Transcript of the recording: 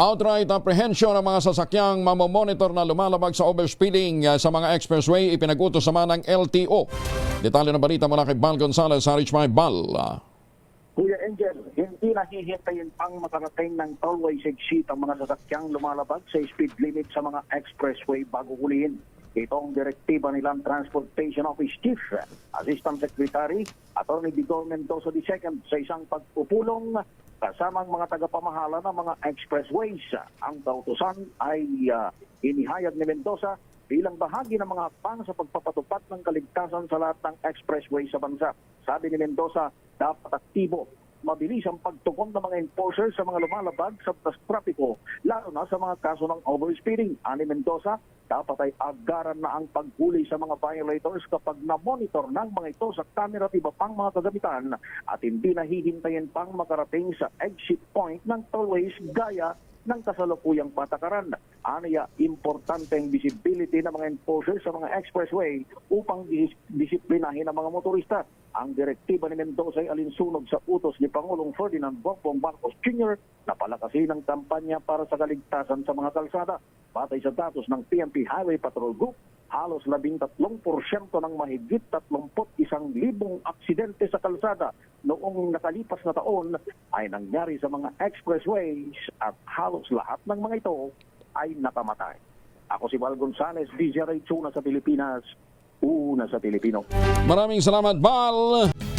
Outright apprehension ng mga sasakyang mamomonitor na lumalabag sa overspeeding uh, sa mga expressway ipinag-utos naman ng LTO. Detalye ng balita mula kay Bal Gonzalez sa Rich My Bal. Uh, Kuya Angel, hindi nahihintayin pang makarating ng tollway exit ang mga sasakyang lumalabag sa speed limit sa mga expressway bago hulihin. Ito ang direktiba nilang Transportation Office Chief, Assistant Secretary, Attorney Vigor Mendoza II sa isang pagpupulong kasamang mga tagapamahala ng mga expressways. Ang kautusan ay ah, inihayag ni Mendoza bilang bahagi ng mga hakbang sa pagpapatupad ng kaligtasan sa lahat ng expressway sa bansa. Sabi ni Mendoza, dapat aktibo mabilis ang pagtugon ng mga enforcers sa mga lumalabag sa trapiko, lalo na sa mga kaso ng overspeeding. Ani Mendoza, dapat ay agaran na ang paghuli sa mga violators kapag na-monitor ng mga ito sa camera at iba pang mga kagamitan at hindi nahihintayin pang makarating sa exit point ng tollways gaya ng kasalukuyang patakaran. Aniya, importante ang visibility ng mga enforcers sa mga expressway upang dis- disiplinahin ang mga motorista. Ang direktiba ni Mendoza ay alinsunog sa utos ni Pangulong Ferdinand Bongbong Marcos Jr. na palakasin ang kampanya para sa kaligtasan sa mga kalsada. Batay sa datos ng PNP Highway Patrol Group, halos 13% ng mahigit 31,000 aksidente sa kalsada noong nakalipas na taon ay nangyari sa mga expressways at halos lahat ng mga ito ay nakamatay. Ako si Val Gonzales, DJ Ray Tuna sa Pilipinas, una sa Pilipino. maraming salamat, Bal!